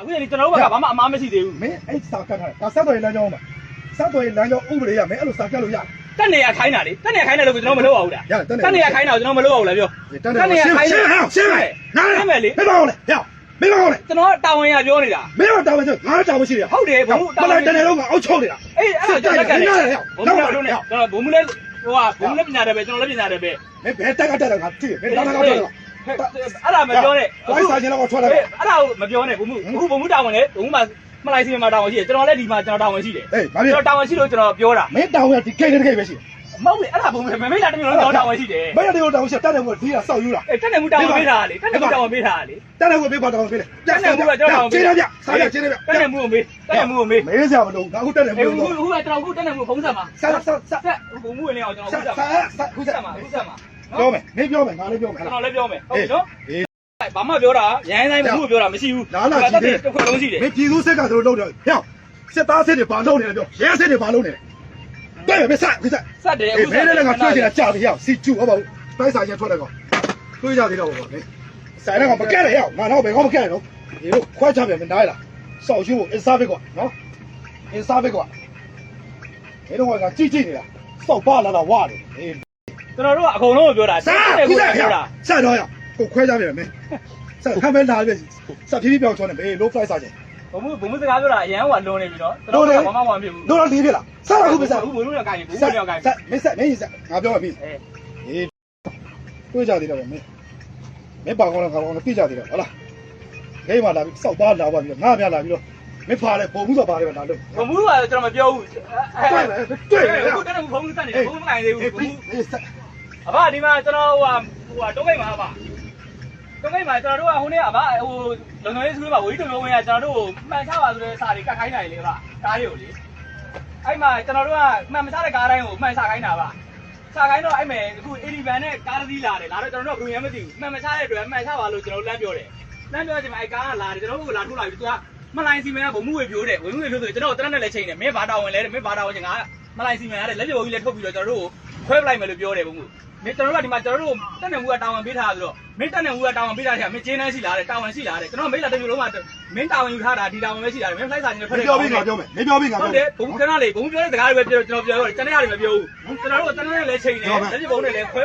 အခုလေကျွန်တော်တို့ကဘာမှအမားမရှိသေးဘူးမင်းအဲ့စာကတ်ထားတယ်ဒါဆက်တော်ရေးလမ်းကြောင်းမှာဆက်တော်ရေးလမ်းကြောင်းဥပဒေရမင်းအဲ့လိုစာကတ်လို့ရတက်နေရခိုင်းတာလေတက်နေရခိုင်းတယ်လို့ကျွန်တော်မလုပ်ပါဘူးလားရတယ်တက်နေတက်နေရခိုင်းတာကိုကျွန်တော်မလုပ်ပါဘူးလားပြောတက်နေရှင်းရှင်းဟဲ့ရှင်းမယ်ငါရှင်းမယ်လေမင်းမအောင်လေဟဲ့မင်းမအောင်လေကျွန်တော်တာဝန်ရပြောနေတာမင်းမတောင်းမရှိငါတောင်းမရှိတယ်ဟုတ်တယ်ဘုံတာမဝန်လိုက်တနေ့လုံးကအောက်ချုပ်နေတာအေးအဲ့ဒါကျွန်တော်လက်ကတယ်ဘုံဟဲ့တို့နဲ့ကျွန်တော်ဘုံမလဲဟိုကဘုံလည်းပညာတယ်ပဲကျွန်တော်လည်းပညာတယ်ပဲမင်းဘယ်တက်ကတက်တယ်ငါသိတယ်မင်းတောင်းတောင်းတောင်း အဲ့ဒါမပြောနဲ့ဘိုင်းစာချင်းတော့ထွက်လာအဲ့ဒါကိုမပြောနဲ့ဘုံမအခုဘုံမတာဝန်လေဘုံမမလိုက်စီမှာတာဝန်ရှိတယ်ကျွန်တော်လည်းဒီမှာကျွန်တော်တာဝန်ရှိတယ်ဟေးဘာဖြစ်ကျွန်တော်တာဝန်ရှိလို့ကျွန်တော်ပြောတာမင်းတောင်းရဒီကိတ်တဲ့ကိတ်ပဲရှိတယ်မဟုတ်လေအဲ့ဒါဘုံမမေးလာတမျိုးလုံးကျွန်တော်တာဝန်ရှိတယ်မင်းတို့တောင်းရှိတက်တယ်ကိုဒီကစောက်ယူလာအေးတက်နေမှုတာဝန်ပေးတာလေတက်နေမှုတာဝန်ပေးတာလေတက်တယ်ကိုပေးပါတောင်းပေးတယ်ချင်းတယ်ပြစားရချင်းတယ်ပြတက်နေမှုကိုမေးတက်နေမှုကိုမေးမေးစရာမလိုငါအခုတက်တယ်အေးဘူးဟိုဟိုကကျွန်တော်အခုတက်နေမှုဖုံးဆက်မှာဆက်ဆက်ဆက်ဆက်ဘုံမှုဝင်နေအောင်ကျွန်တော်ဆက်ဖုံးဆက်ဆက်မှာဆက်ခုဖုံးဆက်ဆက်မှာဖုံးဆက်မှာ ပြောမယ်မင်းပြောမယ်ငါလည်းပြောမယ်ကျွန်ဟဲ့တော်လည်းပြောမယ်ဟုတ်ပြီနော်အေး ဘာမှပြောတာရန်တိုင်းမှုပြောတာမရှိဘူးတစ်ခွက်လုံးရှိတယ်မင်းပြည်သူစစ်ကတို့လုပ်တယ်ဟဲ့စစ်သားစစ်တွေဘာလုပ်နေလဲပြောရဲစစ်တွေဘာလုပ်နေလဲတဲ့မဆက်ခုဆက်ဆက်တယ်အေးမင်းလည်းငါတွေ့ချင်တာကြာပြီဟဲ့စီကျူဟုတ်ပါဘူးတိုက်စာချင်းထွက်တယ်ကောတွေ့ကြသေးတော့ဘောလေဆိုင်တော့မကက်ရဟဲ့ငါတော့ဘယ်ကောမကက်ရတော့ဒီလိုခွဲချပြန်မနားလားစောက်ရှိဖို့အင်စားဘစ်ကွာနော်အင်စားဘစ်ကွာဒီတော့ကကြည့်ကြည့်နေတာစောက်ပါလာတော့ဝါတယ်အေး ကျွန်တော်တို့ကအကုန်လုံးကိုပြောတာဆက်တယ်ခုကိုဆက်ပြောတာဆက်တော့ရကိုခွဲကြပြန်မယ်ဆက်ခမ်းမဲလာပြီဆက်ဖြည်းဖြည်းပြောင်းချောနေဘေး low flight စားချင်းဘုံမှုဘုံမှုစကားပြောတာအရန်ဟိုကလွန်နေပြီနော်ကျွန်တော်ကဘာမှမဖြစ်ဘူးတို့တော့လေးပြလားဆက်တော့ခုပဲဆက်ဘူးဘုံမှုတော့ကိုင်ဘူးဘုံဆက်မှုတော့ကိုင်ဆက်မင်းဆက်မင်းဆက်ငါပြောမှပြီအေးအေးတွေ့ကြသေးတော့မင်းမင်းပါကောင်းလားကောင်းလားပြကြသေးတော့ဟုတ်လားဂိမ်းမှာလာပြီးစောက်ပါလာပါပြီးတော့ငါပြလာပြီးတော့မင်းဖာလဲပုံမှုဆိုပါလဲလာလို့ဘုံမှုကကျွန်တော်မပြောဘူးတွေ့တယ်တွေ့တယ်အခုတက်နေဘုံမှုတက်နေဘုံမှုမကိုင်သေးဘူးဘုံမှု အေးဆက်အဘဒီမှာကျွန်တော်ဟိုဟာဟိုဟာတုံးကိတ်မှာပါတုံးကိတ်မှာကျွန်တော်တို့ကဟိုနေ့ကဗာဟိုလုံလုံလေးစကူးမှာဝီတုံလုံးဝင်ကကျွန်တော်တို့မှန်ချပါဆိုတဲ့စာတွေကတ်ခိုင်းတာလေဗာကားတွေကိုလေအဲ့မှာကျွန်တော်တို့ကမှန်မချတဲ့ကားတိုင်းကိုမှန်ချခိုင်းတာဗာချခိုင်းတော့အဲ့မဲ့အခု80ဗန်နဲ့ကားတစ်စီးလာတယ်လာတော့ကျွန်တော်တို့ကဘယ်မှမသိဘူးမှန်မချတဲ့အတွက်မှန်ချပါလို့ကျွန်တော်လမ်းပြောတယ်လမ်းပြောချိန်မှာအဲ့ကားကလာတယ်ကျွန်တော်တို့ကလာထုတ်လာပြီးသူကမလိုင်းစီမံကဘုံမှုဝေပြိုးတယ်ဝေမှုဝေပြိုးဆိုကျွန်တော်တရက်နဲ့လည်းချိန်တယ်မင်းဘာတာဝင်လဲတဲ့မင်းဘာတာဝင်ချင်ငါမလိုင်းစီမံရတယ်လက်ပြိုးကြီးလည်းထုတ်ပြီးတော့ကျွန်တော်တို့ကို ခွဲပလိုက်မယ်လို့ပြောတယ်ဘုံမှုမင်းကျွန်တော်တို့ကဒီမှာကျွန်တော်တို့တက်နေမှုကတာဝန်ပေးထားဆိုတော့မင်းတက်နေမှုကတာဝန်ပေးထားတယ်မင်းကျင်းနှန်းရှိလာတယ်တာဝန်ရှိလာတယ်ကျွန်တော်မိတ်လာတစ်မျိုးလုံးကမင်းတာဝန်ယူထားတာဒီတာဝန်ပဲရှိလာတယ်မင်းဖလိုက်စာချင်းနဲ့ဖမက်င်းတယ်ပြောပြီးငါပြောမယ်မင်းပြောပြီးငါဟုပြောတ်တယ်ဘုံခဏလေးဘုံပြောတဲ့စကားတွေပဲပြောကျွန်တော်ပြောတော့တနေ့ရတယ်မပြောဘူးကျွန်တော်တို့ကတနေ့နဲ့လည်းချိန်တယ်လက်ပြဘုံနဲ့လည်းခွဲ